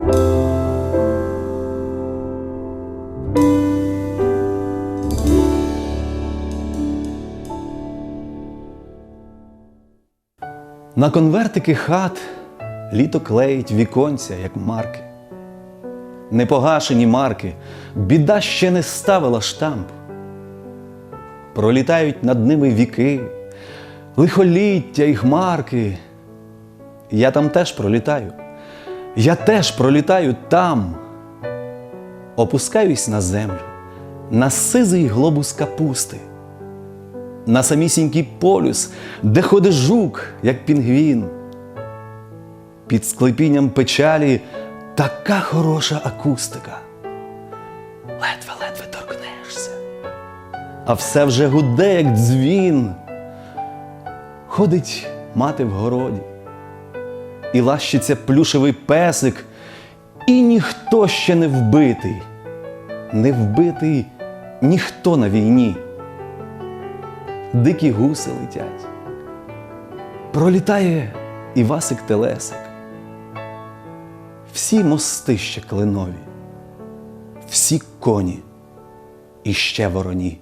На конвертики хат літо клеїть віконця, як марки. Непогашені марки, біда ще не ставила штамп. Пролітають над ними віки, лихоліття і хмарки. Я там теж пролітаю. Я теж пролітаю там. Опускаюсь на землю, на сизий глобус капусти на самісінький полюс, де ходить жук, як пінгвін. Під склепінням печалі така хороша акустика. Ледве-ледве торкнешся, а все вже гуде, як дзвін. Ходить мати в городі, і лащиться плюшевий песик, і ніхто ще не вбитий, не вбитий ніхто на війні дикі гуси летять. Пролітає Івасик Телесик. Всі мости ще клинові, всі коні і ще вороні.